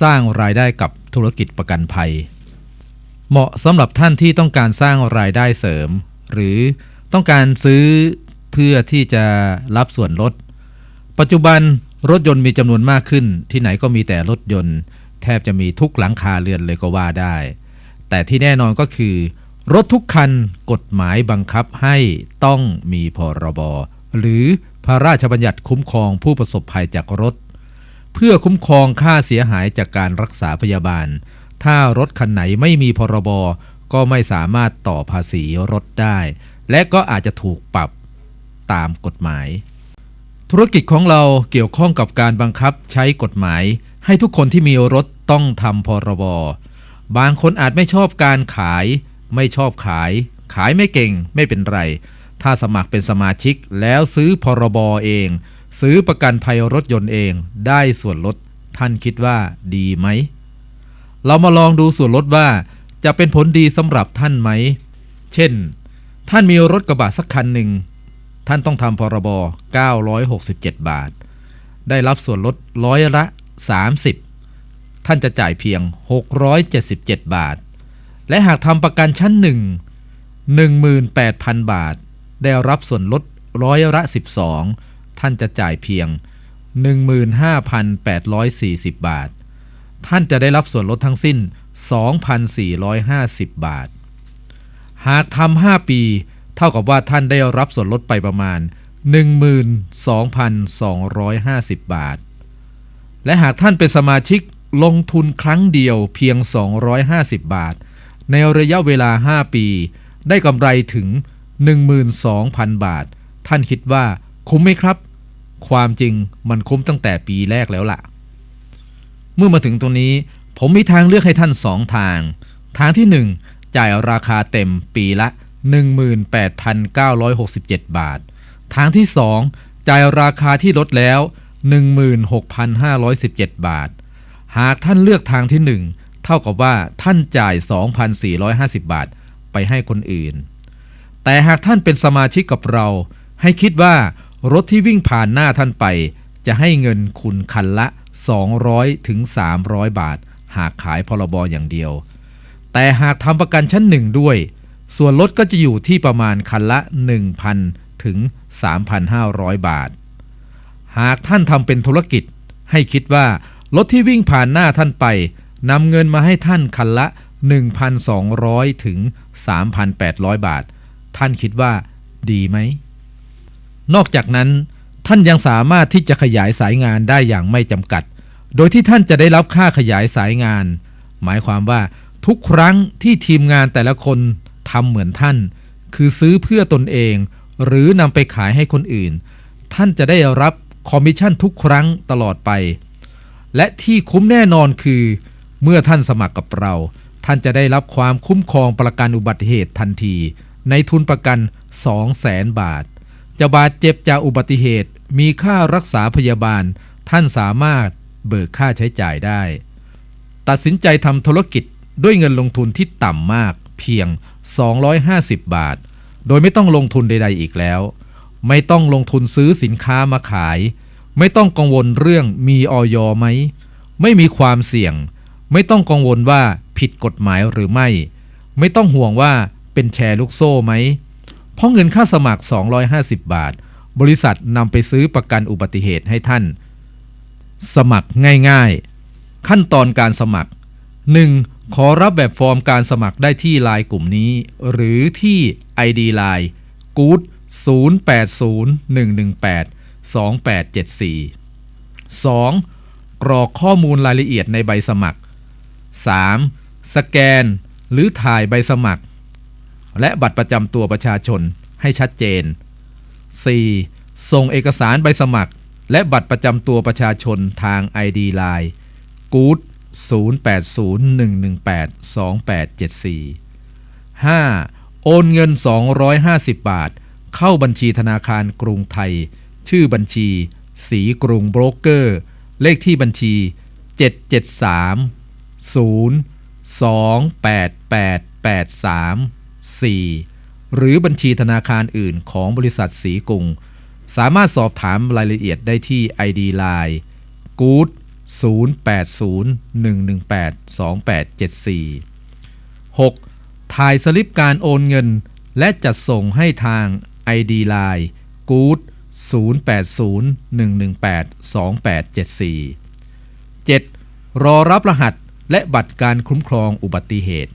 สร้างรายได้กับธุรกิจประกันภัย เหมาะสำหรับท่านที่ต้องการสร้างรายได้เสริม หรือต้องการซื้อเพื่อที่จะรับส่วนลด ปัจจุบันรถยนต์มีจำนวนมากขึ้น ที่ไหนก็มีแต่รถยนต์ แทบจะมีทุกหลังคาเรือนเลยก็ว่าได้ แต่ที่แน่นอนก็คือ รถทุกคันกฎหมายบังคับให้ต้องมีพรบ หรือพระราชบัญญัติคุ้มครองผู้ประสบภัยจากรถ เพื่อคุ้มครองค่าเสียหายจากการรักษาพยาบาล ถ้ารถคันไหนไม่มีพรบก็ไม่สามารถต่อภาษีรถได้ และก็อาจจะถูกปรับตามกฎหมาย ธุรกิจของเราเกี่ยวข้องกับการบังคับใช้กฎหมาย ให้ทุกคนที่มีรถต้องทำพรบบางคนอาจไม่ชอบการขาย ไม่ชอบขาย ขายไม่เก่งไม่เป็นไร ถ้าสมัครเป็นสมาชิกแล้วซื้อพรบเอง ซื้อประกันภัยรถยนต์เองได้ส่วนลด ท่านคิดว่าดีไหม เรามาลองดูส่วนลดว่าจะเป็นผลดีสำหรับท่านไหม เช่น ท่านมีรถกระบะสักคันหนึ่ง ท่านต้องทำพรบ 967 บาท ได้รับส่วนลดร้อยละ 30 ท่านจะจ่ายเพียง 677 บาท และหากทำประกันชั้นหนึ่ง18,000 บาท ได้รับส่วนลดร้อยละ 12 ท่านจะจ่ายเพียง 15,840 บาท ท่านจะได้รับส่วนลดทั้งสิ้น 2,450 บาท หากทำ5 ปี เท่ากับว่าท่านได้รับส่วนลดไปประมาณ 12,250 บาท และหากท่านเป็นสมาชิกลงทุนครั้งเดียวเพียง 250 บาท ในระยะเวลา 5 ปี ได้กำไรถึง 12,000 บาท ท่านคิดว่าคุ้มไหมครับ ความจริงมันคุ้มตั้งแต่ปีแรกแล้วล่ะ เมื่อมาถึงตรงนี้ ผมมีทางเลือกให้ท่านสองทาง ทางที่ 1 จ่ายราคาเต็มปีละ 18,967 บาท ทางที่ 2 จ่ายราคาที่ลดแล้ว 16,517 บาท หากท่านเลือกทางที่ 1 เท่ากับว่าท่านจ่าย 2,450 บาทไปให้คนอื่น แต่หากท่านเป็นสมาชิกกับเรา ให้คิดว่า รถที่วิ่งผ่านหน้าท่านไป จะให้เงินคุณคันละ 200ถึง300 บาท หากขายพรบอย่างเดียว แต่หากทำประกันชั้นหนึ่งด้วย ส่วนลดก็จะอยู่ที่ประมาณคันละ 1,000 ถึง 3,500 บาท หากท่านทำเป็นธุรกิจ ให้คิดว่ารถที่วิ่งผ่านหน้าท่านไปนำเงินมาให้ท่านคันละ 1,200 ถึง 3,800 บาท ท่านคิดว่าดีไหม นอกจากนั้น ท่านยังสามารถที่จะขยายสายงานได้อย่างไม่จำกัด โดยที่ท่านจะได้รับค่าขยายสายงาน หมายความว่าทุกครั้งที่ทีมงานแต่ละคนทำเหมือนท่าน คือซื้อเพื่อตนเอง หรือนำไปขายให้คนอื่น ท่านจะได้รับคอมมิชชั่นทุกครั้งตลอดไป และที่คุ้มแน่นอนคือ เมื่อท่านสมัครกับเรา ท่านจะได้รับความคุ้มครองประกันอุบัติเหตุทันที ในทุนประกัน 200,000 บาท จะบาดเจ็บจากอุบัติเหตุมีค่ารักษาพยาบาล ท่านสามารถเบิกค่าใช้จ่ายได้ ตัดสินใจทำธุรกิจด้วยเงินลงทุนที่ต่ำมากเพียง 250 บาท โดยไม่ต้องลงทุนใด ๆ อีกแล้ว ไม่ต้องลงทุนซื้อสินค้ามาขาย ไม่ต้องกังวลเรื่องมีออยไหม ไม่มีความเสี่ยง ไม่ต้องกังวลว่าผิดกฎหมายหรือไม่ ไม่ต้องห่วงว่าเป็นแชร์ลูกโซ่ไหม เพราะเงินค่าสมัคร 250 บาท บริษัทนำไปซื้อประกันอุบัติเหตุให้ท่าน สมัครง่ายๆ ขั้นตอนการสมัคร 1. ขอรับแบบฟอร์มการสมัครได้ที่ไลน์กลุ่มนี้ หรือที่ ID Line good 0801182874 2. กรอกข้อมูลรายละเอียดในใบสมัคร 3. สแกน หรือถ่ายใบสมัคร และบัตรประจำตัวประชาชนให้ชัดเจน 4. ส่งเอกสารใบสมัคร และบัตรประจำตัวประชาชนทาง ID Line good 0801182874 5. โอนเงิน 250 บาท เข้าบัญชีธนาคารกรุงไทย ชื่อบัญชี สีกรุงโบรกเกอร์ เลขที่บัญชี 773 0 2 8 8 8 3 4 หรือบัญชีธนาคารอื่นของบริษัทสีกุงสามารถสอบถามรายละเอียดได้ที่ idline.good0801182874 6. ถ่ายสลิปการโอนเงิน และจัดส่งให้ทาง ID Line good 0801182874 7. รอรับรหัสและบัตรการคุ้มครองอุบัติเหตุ